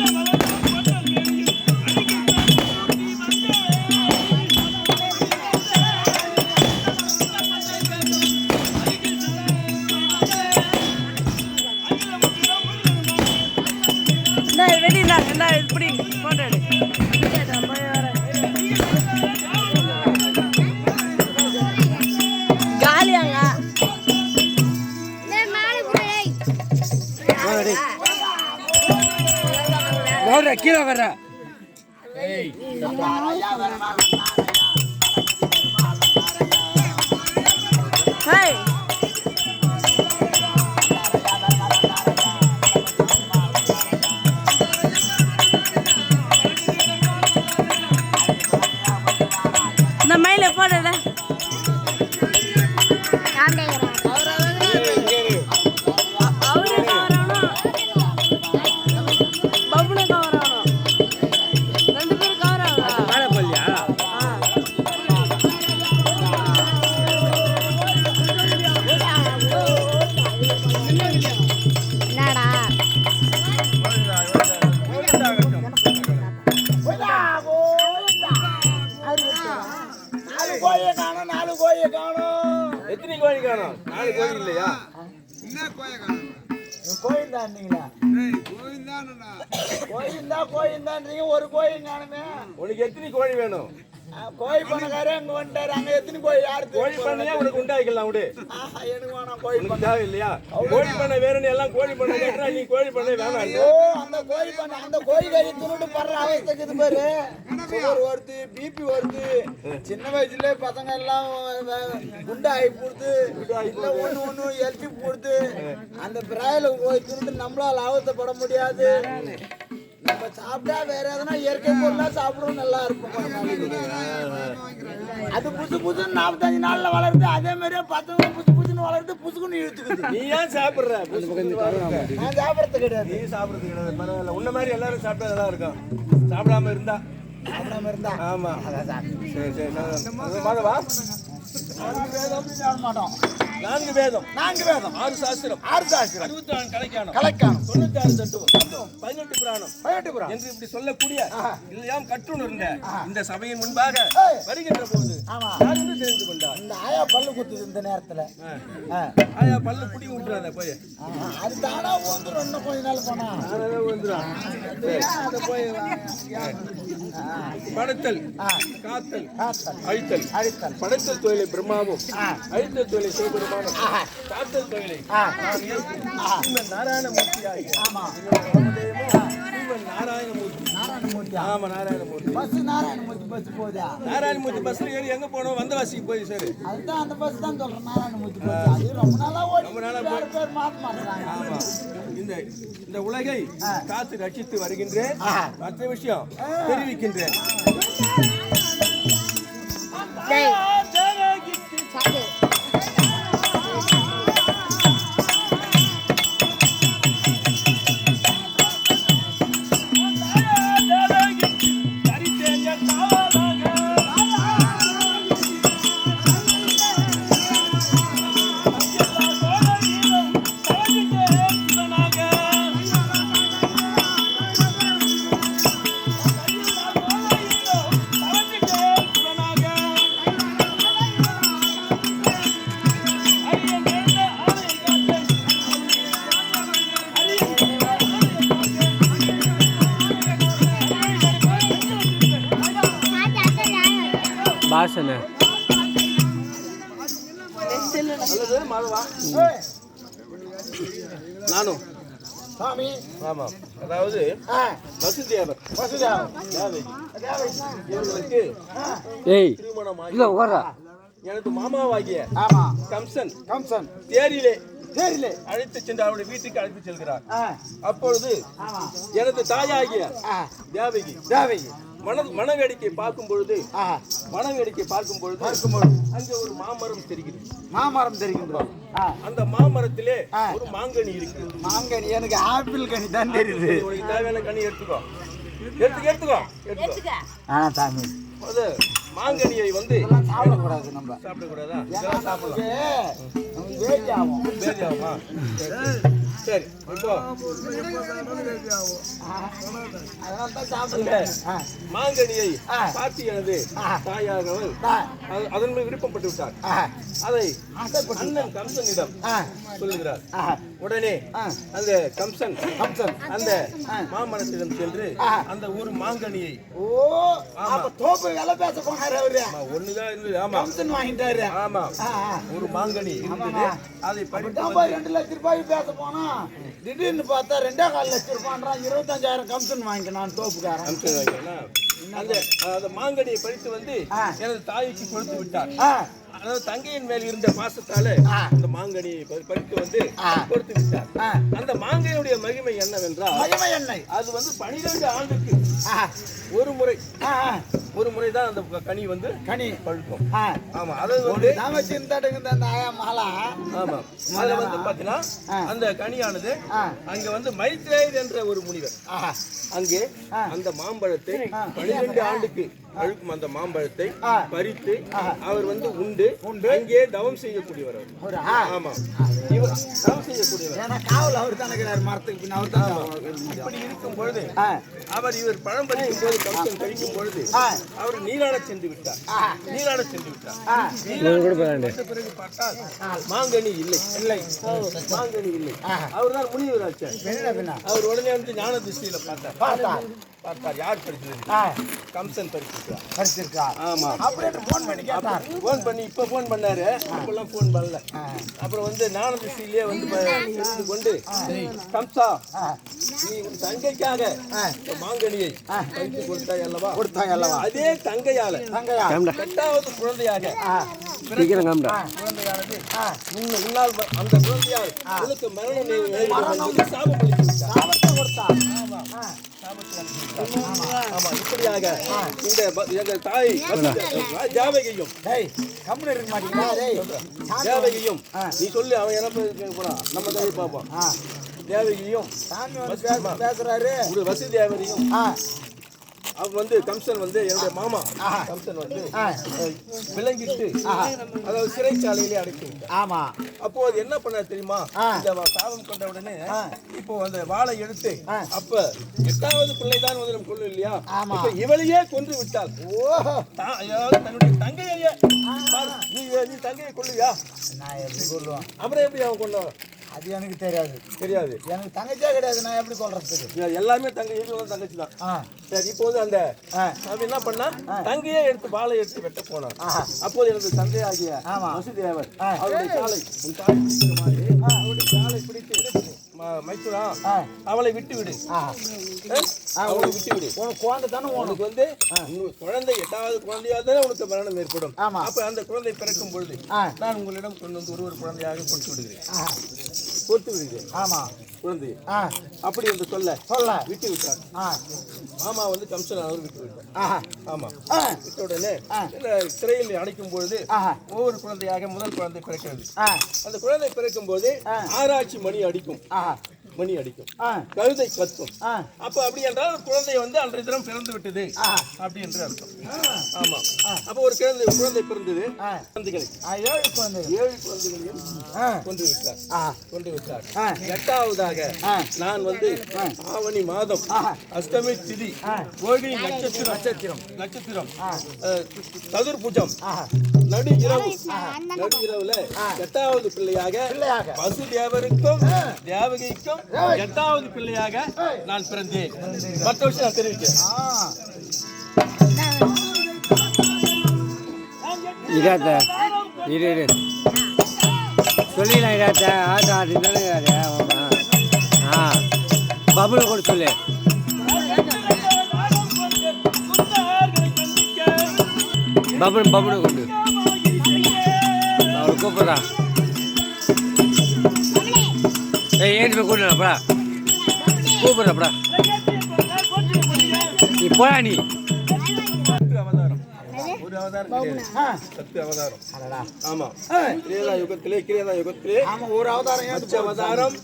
என்ன Corre, aquí lo இல்லையா கோயில் தாண்டீங்களா கோயில் தான் கோயில் தான்றீங்க ஒரு கோயில் காணுமே உனக்கு எத்தனை கோழி வேணும்? கோழி பண்ணக்காரே அங்க வந்துட்டாரு. அங்க எத்தனை கோழி யாரு கோழி பண்ணையா உனக்கு உண்டாக்கலாம் விடு. ஆஹா, எனக்கு வேணாம் கோழி பண்ண. இல்லையா கோழி பண்ணை வேணும்னு எல்லாம் கோழி பண்ணை கேட்டா நீ கோழி பண்ணை வேணாம். அந்த கோழி பண்ண அந்த கோழி கறி துணுட்டு படுற அவஸ்தைக்கு பாரு. சுகர் வருது பிபி வருது. சின்ன வயசுல பசங்க எல்லாம் குண்டா ஆகி போடுது. இல்ல ஒண்ணு ஒண்ணு எல்பி போடுது. அந்த பிராயில போய் துணுட்டு நம்மளால ஆபத்தப்பட முடியாது. நம்ம சாப்பிட்டா வேற எதனா இயற்கை பொருளா சாப்பிடுவோம் நல்லா இருக்கும். அது புதுசு புதுன்னு நாற்பத்தஞ்சு நாள்ல வளருது. அதே மாதிரியே பத்து புதுசு புதுன்னு வளருது புசுக்குன்னு இழுத்துக்குது. நீ ஏன் சாப்பிடுற? நான் சாப்பிடறது கிடையாது. நீ சாப்பிடுறது கிடையாது. பரவாயில்ல. உன்ன மாதிரி எல்லாரும் சாப்பிட்டா நல்லா இருக்கும். சாப்பிடாம சாப்பிடாம இருந்தா ஆமா சரி சரி மாதவா மாட்டோம் நான்கு வேதம். நான்கு வேதம். ஆறு சாஸ்திரம். ஆறு சாஸ்திரம். அறுபத்தி நாலு கலைக்கானம். கலக்கானம். தொண்ணூத்தி ஆறு தத்துவம். பதினெட்டு புராணம். பயட்டுப்புறம் என்று இப்படி சொல்லக்கூடிய இல்லையாம் கற்றுணர்ந்த இந்த சபையின் முன்பாக. வருகின்ற போது தெரிந்து கொண்டார்? இந்த ஆயா பல்லு குத்துது இந்த நேரத்துல. ஆயா பல்லு புடி விட்டுறாத போய். அது தானா வந்துடும் இன்னும் கொஞ்ச நாள் போனா. அது போய் படைத்தல். காத்தல். காத்தல், அழித்தல். அழித்தல். படைத்தல் தொழிலை பிரம்மாவும். அழித்தல் தொழிலை சிவபெருமானும் நாராயணமூர்த்தி பஸ்ல ஏறி எங்க போனோம் வந்தவாசிக்கு போய் சரி அதுதான் அந்த பஸ் தான் சொல்றேன் நாராயணமூர்த்தி பஸ் அது ரொம்ப நாளா ஓடி ரொம்ப நாளா வேற பேர் மாத்த மாட்டாங்க ஆமா இந்த இந்த உலகை காத்து ரட்சித்து வருகின்றேன். மற்ற விஷயம் தெரிவிக்கின்றேன் ஏய், நானும் சாமி. ஆமாம் அதாவது ஆ. வசுதேவர் வசுதா தேவகி இவர்களுக்கு ஏய் திருமணமாகி இல்லை உட்காரா எனது மாமாவாகிய ஆமா. கம்சன் கம்சன். தேரிலே சரியில்லை அழைத்து சென்று அவருடைய வீட்டுக்கு அழைத்து செல்கிறார். அப்பொழுது ஆமா. எனது தாயாகிய ஆ. தேவகி தேவகி. மன மனவேடிக்கை பார்க்கும் பொழுது மனவேடிக்கை பார்க்கும் பொழுது பார்க்கும்போது அங்கே ஒரு மாமரம் தெரிகிறது. மாமரம் தெரிகின்றோம் அந்த மாமரத்திலே. ஒரு மாங்கனி இருக்கு மாங்கனி எனக்கு ஆப்பிள் கனி தான் தெரியுது. உனக்கு தேவையான கனி எடுத்துக்கோ. எடுத்துக்கோ எடுத்துக்கோ. எடுத்துக்கோ. ஆ சாமி. அது மாங்கனியை வந்து சாப்பிடக்கூடாது நம்ம. சாப்பிடக்கூடாதா? ஆகும் பேதி ஆகுமா சரி, இப்போ. மாங்கனியை. பார்த்து எனது. தாயானவள் அதன் மீது விருப்பப்பட்டு விட்டார். அதை அண்ணன் கம்சனிடம் சொல்லுகிறார். உடனே. அந்த கம்சன் கம்சன். அந்த மாமரத்திடம் சென்று. அந்த ஒரு மாங்கனியை ஓ அப்ப தோப்பு வேலை பேச போனாரு அவரு. ஆமா, ஒண்ணுதான் இருந்தது ஆமா. கம்சன் வாங்கிட்டாரு. ஆமா. ஒரு மாங்கனி இருந்தது. அதை போய் ரெண்டு லட்ச ரூபாய்க்கு பேச போனா திடீர்னு பார்த்தா ரெண்டே கால் லட்சம் ரூபான்றான். இருபத்தஞ்சாயிரம் கமிஷன் வாங்கிக்கினான் தோப்புக்காரன். அந்த அந்த மாங்கனியை பறித்து வந்து. எனது தாய்க்கு கொடுத்து விட்டார். அதாவது தங்கையின் மேல் இருந்த பாசத்தால. அந்த மாங்கனியை பறி- பறித்து வந்து. கொடுத்து விட்டார். அந்த மாங்கனியுடைய மகிமை என்னவென்றால் மகிமை எண்ணெய் அது வந்து பனிரெண்டு ஆண்டுக்கு ஒரு முறை ஒரு முறை தான் அந்த கனி வந்து கனி. பழுக்கும். ஆமா அது வந்து ஒன்று தான் வச்சிருந்தாட்டுங்க இந்த ஆயா மாலா ஆமா. அதுல வந்து பாத்தீங்கன்னா. அந்த கனியானது. அங்க வந்து மைத்ரேயர் என்ற ஒரு முனிவர். அங்கே. அந்த மாம்பழத்தை பனிரெண்டு ஆண்டுக்கு பழுக்கும் அந்த மாம்பழத்தை. பறித்து அவர் வந்து உண்டு உண்டு. அங்கே தவம் செய்யக்கூடியவர் அவர். ஆமா. இவர் தவம் செய்யக்கூடியவர். காவல் அவர் தானே மரத்துக்கு பின்ன அவர் தான் இப்படி இருக்கும் பொழுது அவர் இவர் பழம் பறிக்கும் போது கம்சன் கழிக்கும் பொழுது. அவர் நீராட சென்று விட்டார். நீராட சென்று விட்டார். பிறகு பார்த்தால் மாங்கனி இல்லை. இல்லை. மாங்கனி இல்லை. அவர் தான் முனிவராச்சார். அவர் உடனே வந்து ஞான திருஷ்டியில பார்த்தார். பார்த்தா பார்த்தார். யார் படிச்சது ஆ, கம்சன் படிச்சிருக்கார் படிச்சிருக்கா. ஆமா. அப்படியே போன் பண்ணி கேட்டார் ஃபோன் பண்ணி இப்ப ஃபோன் பண்ணாரு. அப்பெல்லாம் ஃபோன் பண்ணல. அப்புறம் வந்து திருஷ்டியிலே வந்து தெரிந்து கொண்டு கம்சா நீ உன் தங்கைக்காக மாங்கனியை பறித்து கொடுத்தாய் அல்லவா? கொடுத்தாங்க அல்லவா? அதே தங்கையால தங்கையா எட்டாவது குழந்தையாக குழந்தையானது. முன்னால் அந்த குழந்தையால் உனக்கு மரணம் சாபம் அளித்து விட்டார். ஆமா இப்படியாக இந்த எங்கள் தாய் வசுதே- கம்முன்னு இருக்க மாட்டீங்களா நீ சொல்லு அவன் என்ன போறான் நம்ம தாய் பார்ப்போம் தேவகியும் பேசுறாரு ஒரு வசுதேவரையும் அவன் வந்து கம்சன் வந்து என்னுடைய மாமா. கம்சன் வந்து விலங்கிட்டு அதாவது சிறைச்சாலையிலே அடைத்து ஆமா. அப்போ அது என்ன பண்ண தெரியுமா. இந்த சாபம் கொண்ட உடனே. இப்போ அந்த வாளை எடுத்து. அப்ப எட்டாவது பிள்ளை தான் வந்து நம்ம கொள்ளு இல்லையா. இப்ப இவளையே கொன்று விட்டாள். அதாவது தன்னுடைய தங்கையே நீ நீ தங்கையை கொள்ளுவியா நான் எப்படி சொல்லுவேன் அப்புறம் எப்படி அவன் கொண்டான் அது எனக்கு தெரியாது. தெரியாது. எனக்கு தங்கச்சியே கிடையாது நான் எப்படி சொல்றதுக்கு எல்லாமே தங்கை இவங்களும் தங்கச்சி தான். சரி இப்போ வந்து அந்த அவன் என்ன பண்ணா தங்கையே எடுத்து வாளை எடுத்து வெட்ட போனான். அப்போது எனது தந்தையாகிய ஆமா. வசுதேவர். அவருடைய காலை உன் தாய் பிடிக்கிற மாதிரி அவருடைய காலை பிடித்து. அவளை விட்டு விடு? அவளை விட்டு விடு உனக்கு குழந்தை தானே உனக்கு வந்து குழந்தை எட்டாவது குழந்தையாக தானே உனக்கு மரணம் ஏற்படும். அப்ப அந்த குழந்தை பிறக்கும் பொழுது நான் உங்களிடம் கொண்டு வந்து ஒரு ஒரு குழந்தையாக கொடுத்து விடுகிறேன். கொடுத்து விடுகிறேன் ஆமா. குழந்தையை. ஆ. அப்படி என்று சொல்ல. சொல்ல. விட்டு விட்டார். மாமா வந்து கம்சன் அவர் விட்டு விட்டார். ஆமா. விட்ட உடனே சிறையில் அடைக்கும் பொழுது ஒவ்வொரு குழந்தையாக முதல் குழந்தை பிறக்கிறது. அந்த குழந்தை பிறக்கும் போது. ஆராய்ச்சி மணி அடிக்கும். மணி அடிக்கும். கழுதை கத்தும். அப்ப அப்படி என்றால் ஒரு குழந்தை வந்து அன்றைய தினம் பிறந்து விட்டது அப்படி என்று அர்த்தம். ஆமா. அப்ப ஒரு குழந்தை குழந்தை பிறந்தது. குழந்தைகளை. ஏழு குழந்தைகள். ஏழு குழந்தைகளையும் கொண்டு விட்டார். ஆஹா கொண்டு விட்டார். எட்டாவதாக. நான் வந்து ஆவணி மாதம் ஆஹா. அஷ்டமி திதி. கோழி நட்சத்திரம் நட்சத்திரம். நட்சத்திரம் சதுர்புஜம் ஆஹா நடு இரவு. நடு இரவுல எட்டாவது பிள்ளையாக பிள்ளையாக. வசுதேவருக்கும் தேவகிக்கும் எட்டாவது பிள்ளையாக நான் பிறந்தேன். மற்ற விஷயம் நான் தெரிவிக்கிறேன். ஆ. இதாத்த இரு இரு. சொல்லிடலாம் இதாத்த ஆட்டா ஆட்டு தானே ஆமா ஆ. பபுள் கூட சொல்லு. பபுள் பபுள் கொண்டு அவளை கூப்பிட்றா. ஏய் ஏன் போய் கூப்பிடுறா கூப்பிட்றப்படா நீ போடா நீ. அவதாரம்.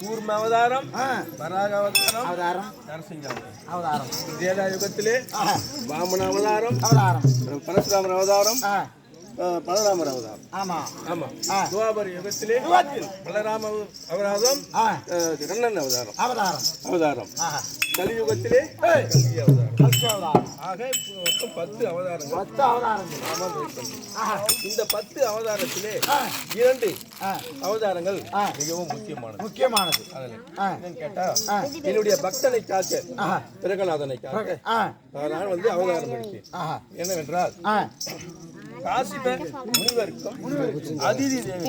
கூர்ம அவதாரம். வராக அவதாரம். அவதாரம் நரசிங்க அவதாரம். கிரேதா யுகத்திலே வாமன அவதாரம். அவதாரம் பரசுராமர் அவதாரம் பலராமர் அவதாரம் ஆமா ஆமா. துவாபர யுகத்திலே. பலராம அவதாரம் கண்ணன் அவதாரம் அவதாரம் அவதாரம். கலியுகத்திலே அவதாரம் அவதாரம் ஆக மொத்தம் பத்து அவதாரங்கள் பத்து அவதாரங்கள். இந்த பத்து அவதாரத்திலே. இரண்டு. அவதாரங்கள். மிகவும் முக்கியமானது முக்கியமானது அதில் கேட்டா. என்னுடைய பக்தனை காக்க ஆஹா. பிரகநாதனை காக்க. நான் வந்து அவதாரம். என்னவென்றால். காசிப முனிவருக்கும் அதிதி போறீங்க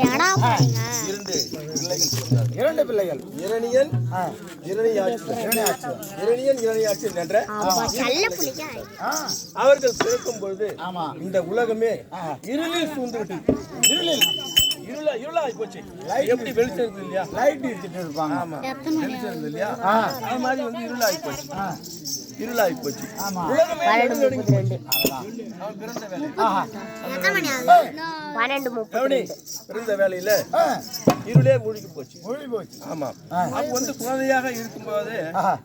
இரண்டு பிள்ளைகள் பிறந்தார்கள். இரண்டு பிள்ளைகள். இரணியன். இரணியன் இரணியாட்சி என்ற. அவர்கள் பிறக்கும் பொழுது ஆமா. இந்த உலகமே. இருளில் சூழ்ந்து விட்டது இருளில். இருளா இருளாகி போச்சு. எப்படி வெளிச்சம் இருக்குது இல்லையா? லைட் இடிச்சிட்டு இருப்பாங்க. வெளிச்சம் இருக்குது இல்லையா. அது மாதிரி வந்து இருளாகி போச்சு. இருளாகி போச்சு. பிறந்த வேலையில. இருளே மூழ்கி போச்சு. மொழி போச்சு. ஆமா. அப்ப வந்து குழந்தையாக இருக்கும்போது.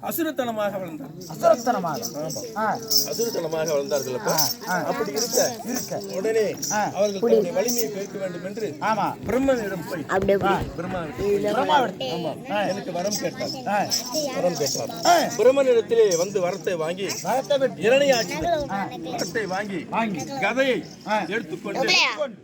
அசுரத்தனமாக வளர்ந்தார். அசுரத்தனமாக. ஆ. அசுரத்தனமாக வளர்ந்தார்கள். அப்படி இருக்க. இருக்க. உடனே. அவர்கள் வலிமையை பெருக்க வேண்டும் என்று ஆமா. பிரம்மனிடம் போய். ஆமா. எனக்கு வரம் கேட்டார். வரம் கேட்டார். பிரம்மனிடத்திலே வந்து வரத்தை வாங்கி வரத்தை இரணையாட்சி வரத்தை வாங்கி வாங்கி. கதையை. எடுத்துக்கொண்டு